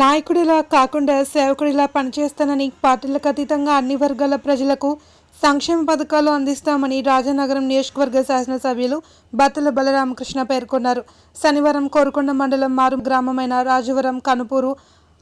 నాయకుడిలా కాకుండా సేవకుడిలా పనిచేస్తానని పార్టీలకు అతీతంగా అన్ని వర్గాల ప్రజలకు సంక్షేమ పథకాలు అందిస్తామని రాజనగరం నియోజకవర్గ శాసనసభ్యులు బత్తుల బలరామకృష్ణ పేర్కొన్నారు. శనివారం కోరుకొండ మండలం మారు గ్రామమైన రాజవరం కనుపూరు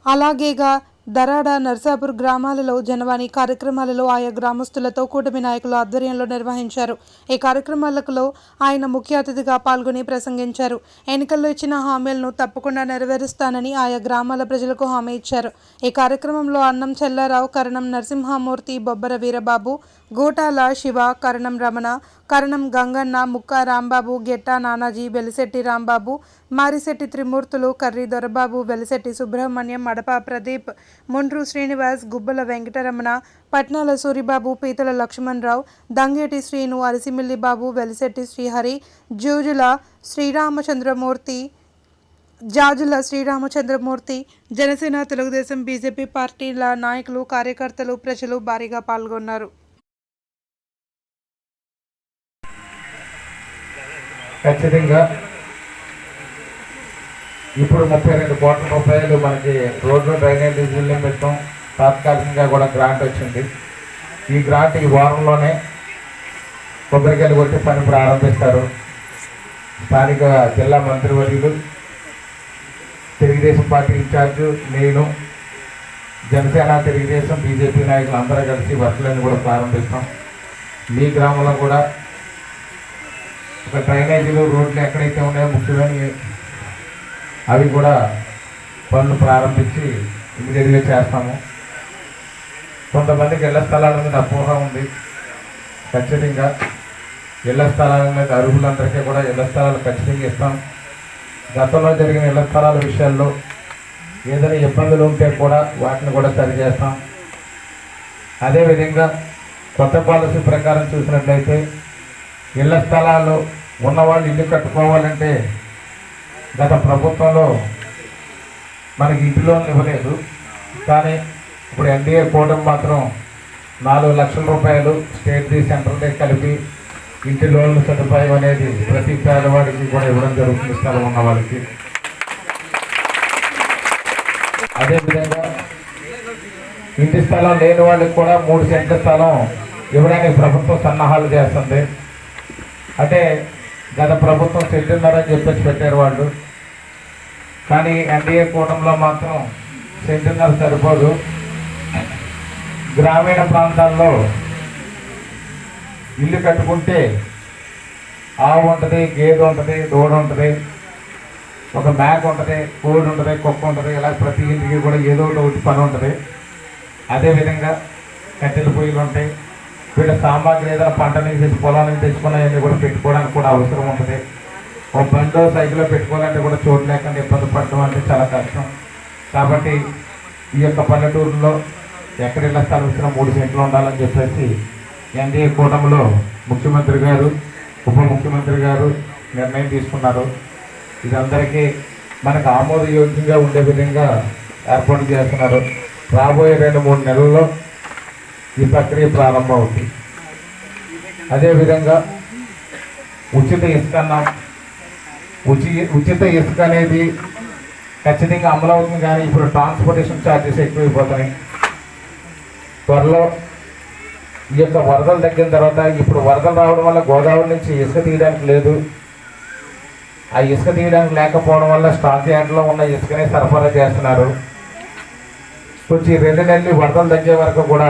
అలాగేగా దరాడ నర్సాపూర్ గ్రామాలలో జనవాణి కార్యక్రమాలలో ఆయా గ్రామస్తులతో కూటమి నాయకులు ఆధ్వర్యంలో నిర్వహించారు. ఈ కార్యక్రమాలలో ఆయన ముఖ్య అతిథిగా పాల్గొని ప్రసంగించారు. ఎన్నికల్లో ఇచ్చిన హామీలను తప్పకుండా నెరవేరుస్తానని ఆయా గ్రామాల ప్రజలకు హామీ ఇచ్చారు. ఈ కార్యక్రమంలో అన్నం చెల్లారావు కరణం నరసింహమూర్తి బొబ్బర వీరబాబు గోటాల శివ కరణం రమణ కరణం గంగన్న ముక్క రాంబాబు గెట్టా నానాజీ వెలిశెట్టి రాంబాబు మారిశెట్టి త్రిమూర్తులు కర్రి దొరబాబు వెలిశెట్టి సుబ్రహ్మణ్యం మడప ప్రదీప్ ముండ్రు శ్రీనివాస్ గుబ్బల Venkataramana Patnala Suribabu Peetala Lakshmanarao Dangeti Srinu Arisimilli Babu Velisetti Srihari Jujula Sriramachandramurthy Jajula Sriramachandramurthy Janasena Telugu Desam B J P పార్టీల నాయకులు కార్యకర్తలు ప్రజలు భారీగా పాల్గొన్నారు. ఖచ్చితంగా. ఇప్పుడు ముప్పై రెండు కోట్ల రూపాయలు మనకి రోడ్లు డ్రైనేజీ నిధులు పెట్టడం తాత్కాలికంగా కూడా గ్రాంట్ వచ్చింది. ఈ గ్రాంట్ ఈ వారంలోనే కొబ్బరికాయలు కొట్టి పని ప్రారంభిస్తారు స్థానిక జిల్లా మంత్రివర్యులు తెలుగుదేశం పార్టీ ఇన్ఛార్జ్ నేను జనసేన తెలుగుదేశం బీజేపీ నాయకులు అందరూ కలిసి వర్కులన్నీ కూడా ప్రారంభిస్తాం. మీ గ్రామంలో కూడా ఒక డ్రైనేజీలు రోడ్లు ఎక్కడైతే ఉన్నాయో ముఖ్యమైన అవి కూడా పనులు ప్రారంభించి ఇమీడియట్గా చేస్తాము. కొంతమందికి ఇళ్ళ స్థలాల మీద అపోహ ఉంది. ఖచ్చితంగా ఇళ్ళ స్థలాల మీద అర్హులందరికీ కూడా ఇళ్ళ స్థలాలు ఖచ్చితంగా ఇస్తాం. గతంలో జరిగిన ఇళ్ళ స్థలాల విషయాల్లో ఏదైనా ఇబ్బందులు ఉంటే కూడా వాటిని కూడా సరిచేస్తాం అదేవిధంగా కొత్త పాలసీ ప్రకారం చూసినట్లయితే ఇళ్ళ స్థలాలు ఉన్నవాళ్ళు ఇల్లు కట్టుకోవాలంటే గత ప్రభుత్వంలో మనకి ఇంటి లోన్లు ఇవ్వలేదు. కానీ ఇప్పుడు ఎన్డీఏ కూటమి మాత్రం నాలుగు లక్షల రూపాయలు స్టేట్ది సెంట్రల్ది కలిపి ఇంటి లోన్లు సదుపాయం అనేది ప్రతి పేదవాడికి కూడా ఇవ్వడం జరుగుతుంది స్థలం ఉన్న వాళ్ళకి. అదేవిధంగా ఇంటి స్థలం లేని వాళ్ళకి కూడా మూడు సెంట్ల స్థలం ఇవ్వడానికి ప్రభుత్వం సన్నాహాలు చేస్తుంది. అంటే గత ప్రభుత్వం సెంటున్నారని చెప్పేసి పెట్టారు వాళ్ళు. కానీ ఎన్డీఏ కూటమిలో మాత్రం సెంటున్నర సరిపోదు. గ్రామీణ ప్రాంతాల్లో ఇల్లు కట్టుకుంటే ఆవు ఉంటుంది గేదె ఉంటుంది దూడ ఉంటుంది ఒక మేక ఉంటుంది కోడి ఉంటుంది కుక్క ఉంటుంది ఇలా ప్రతి ఇంటికి కూడా ఏదో ఒకటి ఒకటి పని ఉంటుంది. అదేవిధంగా కట్టెల పొయ్యిలు ఉంటాయి. వీళ్ళ సామాగ్రి ఏదైనా పంట నుంచి తెచ్చి పొలం నుంచి కూడా పెట్టుకోవడానికి కూడా అవసరం ఉంటుంది. ఒక బండో సైకిల్లో పెట్టుకోవాలంటే కూడా చోటు లేకుండా ఇబ్బంది పడటం అంటే చాలా కష్టం. కాబట్టి ఈ యొక్క పల్లెటూరులో ఎక్కడ ఇళ్ళ స్థలం ఇచ్చినా మూడు సెంట్లు ఉండాలని చెప్పేసి ఎన్డీఏ కూటమిలో ముఖ్యమంత్రి గారు ఉప ముఖ్యమంత్రి గారు నిర్ణయం తీసుకున్నారు. ఇది అందరికీ మనకు ఆమోదయోగ్యంగా ఉండే విధంగా ఏర్పాటు చేస్తున్నారు. రాబోయే రెండు మూడు నెలల్లో ఈ ప్రక్రియ ప్రారంభం అవుతుంది అదేవిధంగా ఉచిత ఇసుక అన్నాం ఉచి ఉచిత ఇసుక అనేది ఖచ్చితంగా అమలు అవుతుంది కానీ ఇప్పుడు ట్రాన్స్పోర్టేషన్ ఛార్జెస్ ఎక్కువైపోతున్నాయి. త్వరలో ఈ యొక్క వరదలు తగ్గిన తర్వాత ఇప్పుడు వరదలు రావడం వల్ల గోదావరి నుంచి ఇసుక తీయడానికి లేదు. ఆ ఇసుక తీయడానికి లేకపోవడం వల్ల స్టాక్ యార్డ్లో ఉన్న ఇసుకనే సరఫరా చేస్తున్నారు. కొంచెం రెండు నెలలు వరదలు తగ్గే వరకు కూడా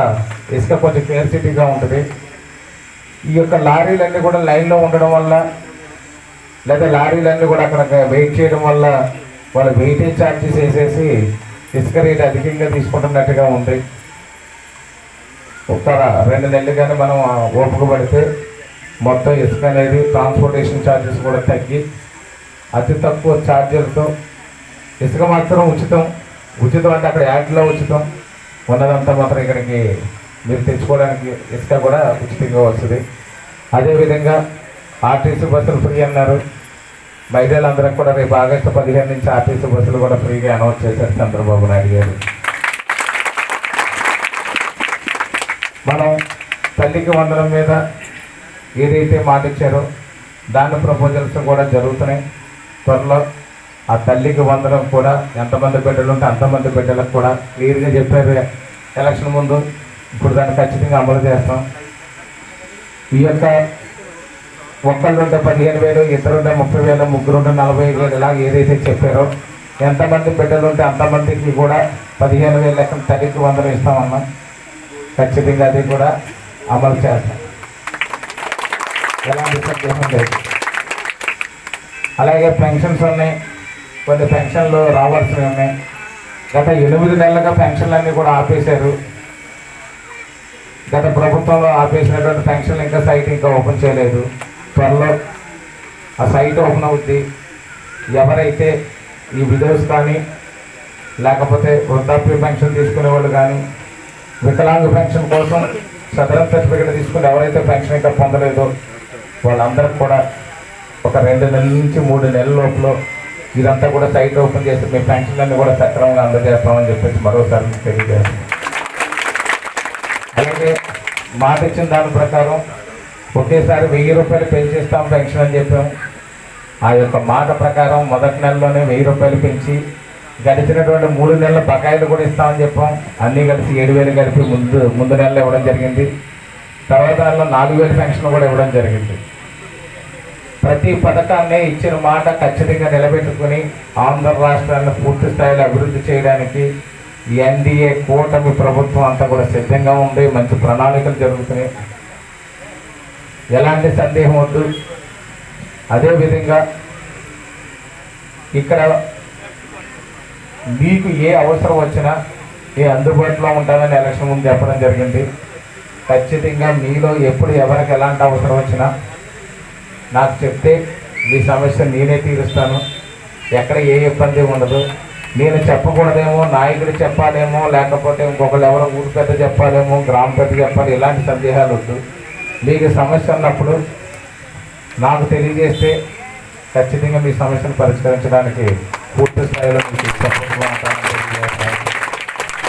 ఇసుక కొంచెం కేర్సిటీగా ఉంటుంది. ఈ యొక్క లారీలన్నీ కూడా లైన్లో ఉండడం వల్ల లేదా లారీలన్నీ కూడా అక్కడ వెయిట్ చేయడం వల్ల వాళ్ళు వెయిటేజ్ ఛార్జెస్ వేసేసి ఇసుక రేట్ అధికంగా తీసుకుంటున్నట్టుగా ఉంది. ఒక రెండు నెలలు కానీ మనం ఓపిక పడితే మొత్తం ఇసుక అనేది ట్రాన్స్పోర్టేషన్ ఛార్జెస్ కూడా తగ్గి అతి తక్కువ ఛార్జీలతో ఇసుక మాత్రం ఉచితం. ఉచితం అంటే అక్కడ యాడ్లో ఉచితం. ఉన్నదంతా మాత్రం ఇక్కడికి మీరు తెచ్చుకోవడానికి ఇసుక కూడా ఉచితంగా వస్తుంది. అదేవిధంగా ఆర్టీసీ బస్సులు ఫ్రీ అన్నారు. మహిళలందరికీ కూడా రేపు ఆగస్టు పదిహేను నుంచి ఆర్టీసీ బస్సులు కూడా ఫ్రీగా అనౌన్స్ చేశారు చంద్రబాబు నాయుడు గారు. మనం తల్లికి వందనం మీద ఏదైతే మాట ఇచ్చారో దాని ప్రపోజల్స్ కూడా జరుగుతున్నాయి. త్వరలో ఆ తల్లికి వందనం కూడా ఎంతమంది బిడ్డలు ఉంటే అంతమంది బిడ్డలకు కూడా క్లియర్గా చెప్పారు. ఎలక్షన్ ముందు ఇప్పుడు దాన్ని ఖచ్చితంగా అమలు చేస్తాం. ఈ యొక్క ఒక్కళ్ళు ఉంటే పదిహేను వేలు ఇద్దరు ఉంటే ముప్పై వేలు ముగ్గురు ఉంటే నలభై వేలు ఇలా ఏదైతే చెప్పారో ఎంతమంది బిడ్డలు ఉంటే అంతమందికి కూడా పదిహేను వేలు లెక్కన తల్లికి వందలు ఇస్తామన్నాం ఖచ్చితంగా అది కూడా అమలు చేస్తాం. ఎలాంటి సందేహం లేదు. అలాగే పెన్షన్స్ ఉన్నాయి కొన్ని పెన్షన్లు రావాల్సినవి. ఉన్నాయి గత ఎనిమిది నెలలుగా పెన్షన్లన్నీ కూడా ఆపేశారు. గత ప్రభుత్వంలో ఆపేసినటువంటి పెన్షన్లు ఇంకా సైట్ ఇంకా ఓపెన్ చేయలేదు. త్వరలో ఆ సైట్ ఓపెన్ అవుద్ది. ఎవరైతే ఈ విడోస్ కానీ లేకపోతే వృద్ధాప్య పెన్షన్ తీసుకునే వాళ్ళు కానీ వికలాంగ పెన్షన్ కోసం సదరం సర్టిఫికేట్ తీసుకుని ఎవరైతే పెన్షన్ ఇంకా పొందలేదో వాళ్ళందరికీ కూడా ఒక రెండు నెలల నుంచి మూడు నెలల లోపల ఇదంతా కూడా సైట్ ఓపెన్ చేసి మీ పెన్షన్లన్నీ కూడా సక్రమంగా అందజేస్తామని చెప్పేసి మరోసారి మీకు తెలియజేస్తాం అలాగే మాట ఇచ్చిన దాని ప్రకారం ఒకేసారి వెయ్యి రూపాయలు పెంచేస్తాం పెన్షన్ అని చెప్పాం. ఆ యొక్క మాట ప్రకారం మొదటి నెలలోనే వెయ్యి రూపాయలు పెంచి గడిచినటువంటి మూడు నెలల బకాయిలు కూడా ఇస్తామని చెప్పాం. అన్నీ కలిసి ఏడు వేలు కలిపి ముందు ముందు నెలలో ఇవ్వడం జరిగింది. తర్వాత నెలలో నాలుగు వేలు పెన్షన్ కూడా ఇవ్వడం జరిగింది. ప్రతి పథకాన్ని ఇచ్చిన మాట ఖచ్చితంగా నిలబెట్టుకుని ఆంధ్ర రాష్ట్రాన్ని పూర్తి స్థాయిలో అభివృద్ధి చేయడానికి ఎన్డీఏ కూటమి ప్రభుత్వం అంతా కూడా సిద్ధంగా ఉంది. మంచి ప్రణాళికలు జరుగుతున్నాయి. ఎలాంటి సందేహం వద్దు. అదేవిధంగా ఇక్కడ మీకు ఏ అవసరం వచ్చినా ఏ అందుబాటులో ఉంటానని ఎలక్షన్ ముందు చెప్పడం జరిగింది. ఖచ్చితంగా మీలో ఎప్పుడు ఎవరికి ఎలాంటి అవసరం వచ్చినా నాకు చెప్తే మీ సమస్య నేనే తీరుస్తాను. ఎక్కడ ఏ ఇబ్బంది ఉండదు. నేను చెప్పకూడదేమో నాయకుడు చెప్పాలేమో లేకపోతే ఇంకొకరు ఎవరో ఊరు పెద్ద చెప్పాలేమో గ్రామ పెద్ద చెప్పాలి ఇలాంటి సందేహాలు వద్దు. మీకు సమస్య ఉన్నప్పుడు నాకు తెలియజేస్తే ఖచ్చితంగా మీ సమస్యను పరిష్కరించడానికి పూర్తి స్థాయిలో మీకు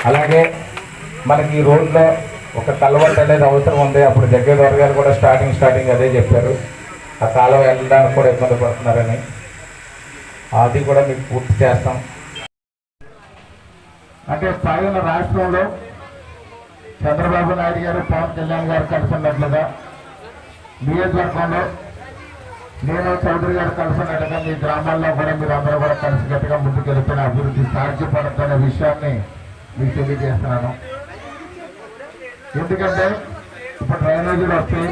అలాగే మనకి ఈ రోడ్లో ఒక కలవట్ అనేది అవసరం ఉంది. అప్పుడు జగ్గేదర్ గారు కూడా స్టార్టింగ్ స్టార్టింగ్ అదే చెప్పారు. ఆ కాలం వెళ్ళడానికి కూడా ఇబ్బంది పడుతున్నారని. అది కూడా మీకు పూర్తి చేస్తాం. అంటే పైన రాష్ట్రంలో చంద్రబాబు నాయుడు గారు పవన్ కళ్యాణ్ గారు కలిసినట్లుగా నియోజకవర్గంలో నేను చౌదరి గారు కలిసినట్టుగా మీ గ్రామాల్లో కూడా మీరు అందరూ కూడా కలిసికట్టుగా ముందుకెళ్తున్న అభివృద్ధి సాధ్యపడుతున్న విషయాన్ని మీకు తెలియజేస్తున్నాను. ఎందుకంటే ఇప్పుడు డ్రైనేజీలు వస్తాయి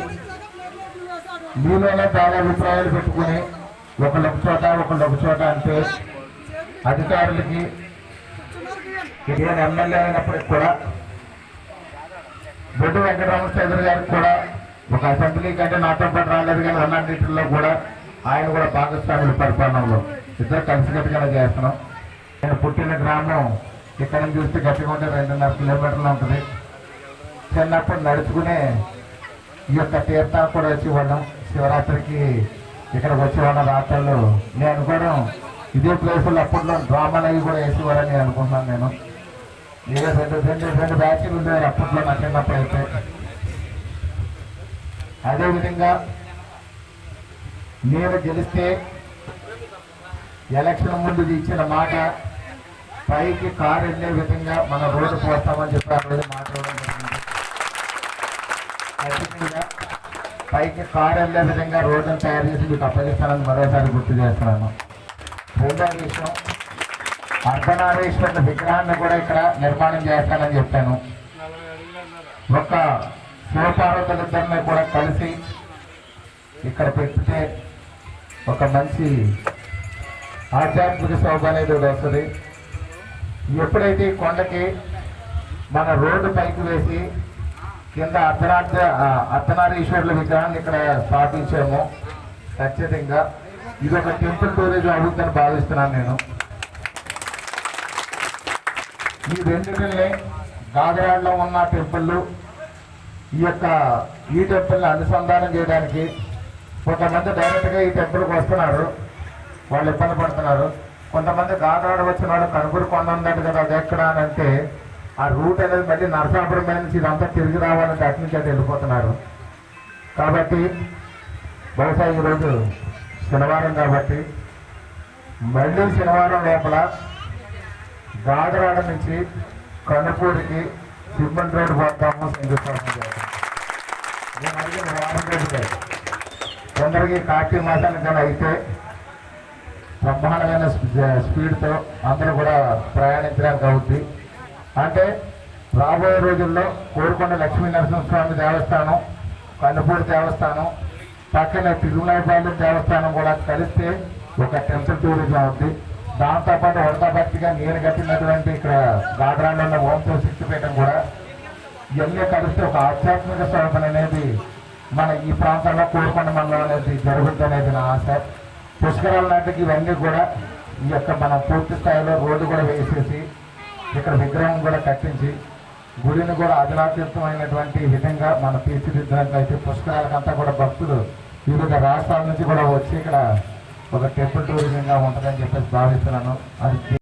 మీలోనే చాలా అభిప్రాయాలు పెట్టుకుని ఒకళ్ళొక చోట ఒకళ్ళొక చోట అంటే అధికారులకి నేను ఎమ్మెల్యే అయినప్పటికి కూడా బొడ్డు వెంకటరమణ చౌదరి గారికి కూడా ఒక అసెంబ్లీ కంటే నాతో పాటు రాలేదు కానీ అన్నింటిలో కూడా ఆయన కూడా భాగస్వాముల పరిపాలనలో. ఇద్దరు కలిసికట్టుగా చేస్తున్నాం. నేను పుట్టిన గ్రామం ఇక్కడ నుంచి చూస్తే గట్టిగా రెండున్నర కిలోమీటర్లు ఉంటుంది. చిన్నప్పుడు నడుచుకునే ఈ యొక్క తీర్థాలు కూడా వచ్చి వాళ్ళం శివరాత్రికి ఇక్కడికి వచ్చి వాళ్ళ రాత్రులు. నేను అనుకోవడం ఇదే ప్లేసులో అప్పట్లో డ్రామాలు అవి కూడా వేసేవారని నేను అనుకుంటున్నాను నేను. ఇదే రెండు రెండు రెండు బ్యాచ్లు ఉండేవారు అప్పట్లో నా చిన్నప్పుడు అయితే. అదేవిధంగా నేను గెలిస్తే ఎలక్షన్ ముందు ఇచ్చిన మాట పైకి కారు వెళ్ళే విధంగా మన రోడ్డు పోస్తామని చెప్పి ఆ రోజు మాట్లాడడం జరిగింది. ఖచ్చితంగా పైకి కారు వెళ్ళే విధంగా రోడ్లను తయారు చేసి మీకు అప్పగిస్తానని మరోసారి గుర్తు చేస్తున్నాను. రెండవ విషయం అర్ధనారీశ్వరుల విగ్రహాన్ని కూడా ఇక్కడ నిర్మాణం చేస్తానని చెప్పాను. ఒక శివపార్వతులిద్దరిని కూడా కలిసి ఇక్కడ పెడితే ఒక మంచి ఆధ్యాత్మిక శోభ అనేది వస్తుంది. ఎప్పుడైతే కొండకి మన రోడ్డు పైకి వేసి కింద అర్ధనాథ అర్ధనారీశ్వరుల విగ్రహాన్ని ఇక్కడ స్థాపించాము. ఖచ్చితంగా. ఇది ఒక టెంపుల్ టూరిజం అవుతుందని భావిస్తున్నాను నేను. ఈ రెండింటిని గాజరాడ్లో ఉన్న టెంపుల్ ఈ యొక్క ఈ టెంపుల్ని అనుసంధానం చేయడానికి కొంతమంది డైరెక్ట్గా ఈ టెంపుల్కి వస్తున్నారు. వాళ్ళు ఇబ్బంది పడుతున్నారు. కొంతమంది గాజరాడ వచ్చిన వాళ్ళు కనుగొలు కొండ ఉందంట కదా అది ఎక్కడ అని అంటే ఆ రూట్ అనేది మళ్ళీ నరసాపురం నుంచి ఇదంతా తిరిగి రావాలంటే అటు నుంచి అటు వెళ్ళిపోతున్నారు. కాబట్టి బహుశా ఈరోజు శనివారం కాబట్టి మళ్ళీ శనివారం లోపల గాదరాడ నుంచి కనుపూరికి సిబ్బంది రోడ్డు పోతాము శంకుస్థాపన చేస్తాం నేను అడిగిన వారం రోజులే తొందరగా కార్తీక మాసానికి కానీ అయితే బ్రహ్మాండమైన స్పీడ్తో అందరూ కూడా ప్రయాణించడానికి అవుతుంది అంటే రాబోయే రోజుల్లో కోరుకొండ లక్ష్మీ నరసింహస్వామి దేవస్థానం కన్నుపూడి దేవస్థానం పక్కన తిరుమలపాలెం దేవస్థానం కూడా కలిస్తే ఒక టెంపుల్ టూరిజం అవుద్ది. దాంతోపాటు వరదభక్తిగా నేను కట్టినటువంటి ఇక్కడ గాడ్రాలో ఉన్న ఓంతో శక్తిపీఠం కూడా ఇవన్నీ కలిస్తే ఒక ఆధ్యాత్మిక స్వరూపం అనేది మన ఈ ప్రాంతంలో కోరుకొండ మండలం అనేది జరుగుతుంది అనేది నా ఆశ. పుష్కరాల నాటికి ఇవన్నీ కూడా ఈ యొక్క మనం పూర్తి స్థాయిలో రోడ్డు కూడా వేసేసి ఇక్కడ విగ్రహం కూడా కట్టించి గుడిని కూడా అధునాతీతమైనటువంటి విధంగా మనం తీర్చిదిద్దినట్లయితే పుష్కరాలకంతా కూడా భక్తులు వివిధ రాష్ట్రాల నుంచి కూడా వచ్చి ఇక్కడ ఒక టెంపుల్ టూరిజంగా ఉంటుందని చెప్పేసి భావిస్తున్నాను. అది